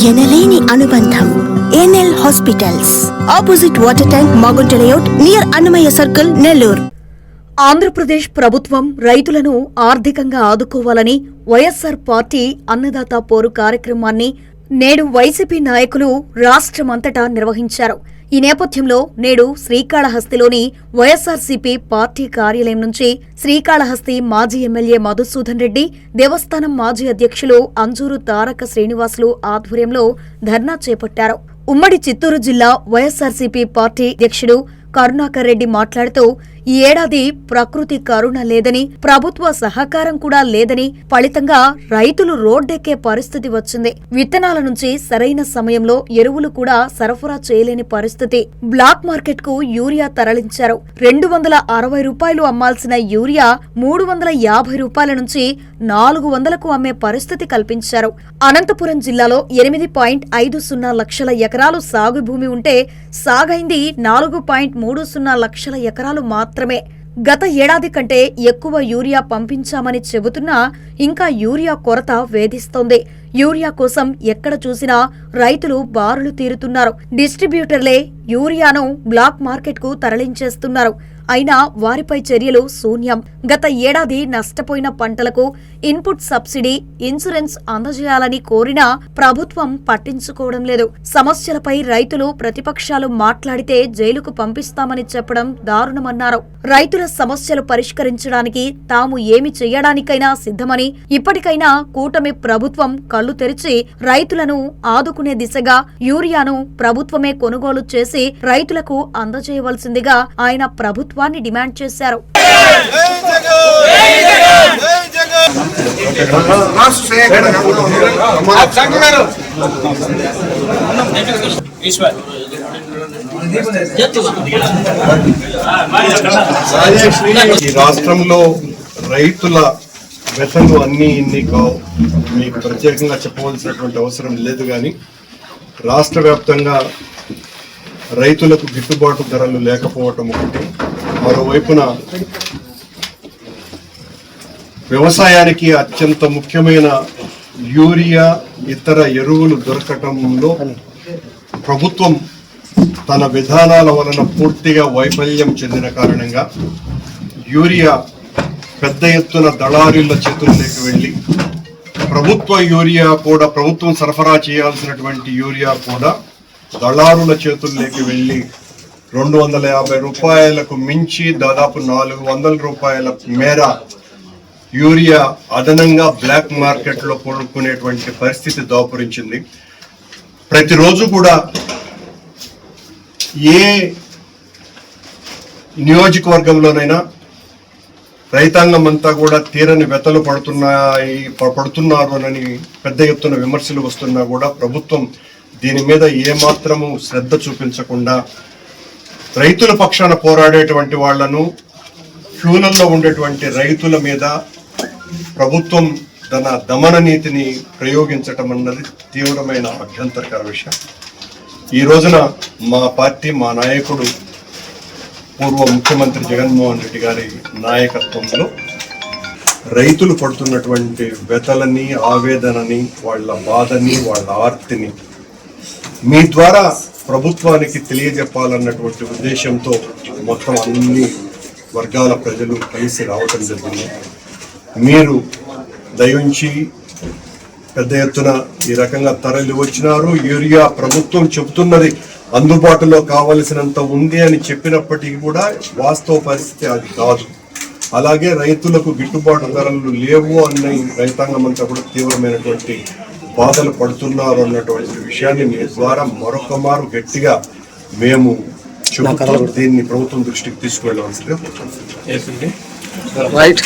ఎనలేని అనుబంధం NL hospitals. Opposite water tank Magunta layout near Annamayya circle Nellore. Andhra Pradesh ప్రభుత్వం రైతులను ఆర్థికంగా ఆదుకోవాలని వైఎస్సార్ పార్టీ అన్నదాత పోరు కార్యక్రమాన్ని నేడు వైసీపీ నాయకులు రాష్ట్రమంతటా నిర్వహించారు. ఈ నేపథ్యంలో నేడు శ్రీకాళహస్తిలోని వైఎస్సార్సీపీ పార్టీ కార్యాలయం నుంచి శ్రీకాళహస్తి మాజీ ఎమ్మెల్యే మధుసూదన్ రెడ్డి దేవస్థానం మాజీ అధ్యక్షులు అంజూరు తారక శ్రీనివాసులు ఆధ్వర్యంలో ధర్నా చేపట్టారు. ఉమ్మడి చిత్తూరు జిల్లా వైఎస్సార్సీపీ పార్టీ అధ్యక్షుడు కరుణాకర్ రెడ్డి మాట్లాడుతూ ఈ ఏడాది ప్రకృతి కరుణ లేదని ప్రభుత్వ సహకారం కూడా లేదని ఫలితంగా రైతులు రోడ్డెక్కే పరిస్థితి వచ్చింది. విత్తనాల నుంచి సరైన సమయంలో ఎరువులు కూడా సరఫరా చేయలేని పరిస్థితి. బ్లాక్ మార్కెట్కు యూరియా తరలించారు. రెండు వందల అరవై రూపాయలు అమ్మాల్సిన యూరియా మూడు వందల యాభై రూపాయల నుంచి నాలుగు వందలకు అమ్మే పరిస్థితి కల్పించారు. అనంతపురం జిల్లాలో ఎనిమిది పాయింట్ ఐదు సున్నా లక్షల ఎకరాలు సాగు భూమి ఉంటే సాగైంది నాలుగు పాయింట్ మూడు సున్నా లక్షల ఎకరాలు మాత్రం మాత్రమే. గత ఏడాది కంటే ఎక్కువ యూరియా పంపించామని చెబుతున్నా ఇంకా యూరియా కొరత వేధిస్తోంది. యూరియా కోసం ఎక్కడ చూసినా రైతులు బారులు తీరుతున్నారు. డిస్ట్రిబ్యూటర్లే యూరియాను బ్లాక్ మార్కెట్కు తరలించేస్తున్నారు. అయినా వారిపై చర్యలు శూన్యం. గత ఏడాది నష్టపోయిన పంటలకు ఇన్పుట్ సబ్సిడీ ఇన్సూరెన్స్ అందజేయాలని కోరినా ప్రభుత్వం పట్టించుకోవడం లేదు. సమస్యలపై రైతులు ప్రతిపక్షాలు మాట్లాడితే జైలుకు పంపిస్తామని చెప్పడం దారుణమన్నారు. రైతుల సమస్యలు పరిష్కరించడానికి తాము ఏమి చేయడానికైనా సిద్ధమని ఇప్పటికైనా కూటమి ప్రభుత్వం కళ్ళు తెరిచి రైతులను ఆదుకునే దిశగా యూరియాను ప్రభుత్వమే కొనుగోలు చేసి రైతులకు అందజేయవలసిందిగా ఆయన ప్రభుత్వం ప్రభుత్వాన్ని డిమాండ్ చేశారు. ఈ రాష్ట్రంలో రైతుల వ్యతలు అన్ని ఇన్ని కావు. మీకు ప్రత్యేకంగా చెప్పవలసినటువంటి అవసరం లేదు కానీ రాష్ట్ర వ్యాప్తంగా రైతులకు గిట్టుబాటు ధరలు లేకపోవటం ఒకటి మరోవైపున వ్యవసాయానికి అత్యంత ముఖ్యమైన యూరియా ఇతర ఎరువులు దొరకటంలో ప్రభుత్వం తన విధానాల వలన పూర్తిగా వైఫల్యం చెందిన కారణంగా యూరియా పెద్ద ఎత్తున దళారీల చేతుల్లోకి వెళ్ళి ప్రభుత్వ యూరియా కూడా ప్రభుత్వం సరఫరా చేయాల్సినటువంటి యూరియా కూడా దళారుల చేతుల్లోకి వెళ్ళి రెండు వందల యాభై రూపాయలకు మించి దాదాపు నాలుగు వందల రూపాయల మేర యూరియా అదనంగా బ్లాక్ మార్కెట్లో కొనుక్కునేటువంటి పరిస్థితి దాపురించింది. ప్రతిరోజు కూడా ఏ నియోజకవర్గంలోనైనా రైతాంగం అంతా కూడా తీరని వెతలు పడుతున్నాయి పడుతున్నారు అని పెద్ద ఎత్తున విమర్శలు వస్తున్నా కూడా ప్రభుత్వం దీని మీద ఏమాత్రము శ్రద్ధ చూపించకుండా రైతుల పక్షాన పోరాడేటువంటి వాళ్ళను క్యూలలో ఉండేటువంటి రైతుల మీద ప్రభుత్వం తన దమన నీతిని ప్రయోగించటం అన్నది తీవ్రమైన అభ్యంతరకర విషయం. ఈ రోజున మా పార్టీ మా నాయకుడు పూర్వ ముఖ్యమంత్రి జగన్మోహన్ రెడ్డి గారి నాయకత్వంలో రైతులు పడుతున్నటువంటి వ్యతలని ఆవేదనని వాళ్ళ బాధని వాళ్ళ ఆర్తిని మీ ద్వారా ప్రభుత్వానికి తెలియజెప్పాలన్నటువంటి ఉద్దేశంతో మొత్తం అన్ని వర్గాల ప్రజలు కలిసి రావటం జరిగింది. మీరు దయించి పెద్ద ఎత్తున ఈ రకంగా తరలి వచ్చినారు. యూరియా ప్రభుత్వం చెబుతున్నది అందుబాటులో కావలసినంత ఉంది అని చెప్పినప్పటికీ కూడా వాస్తవ పరిస్థితి అది కాదు. అలాగే రైతులకు గిట్టుబాటు ధరలు లేవు అన్న రైతాంగం అంతా కూడా తీవ్రమైనటువంటి బాధలు పడుతున్నారు అన్నటువంటి విషయాన్ని మీ ద్వారా మరొక మారు గట్టిగా మేము దీన్ని ప్రభుత్వం దృష్టికి తీసుకువెళ్ళవలసిందిగా కోరుతున్నాం. రైట్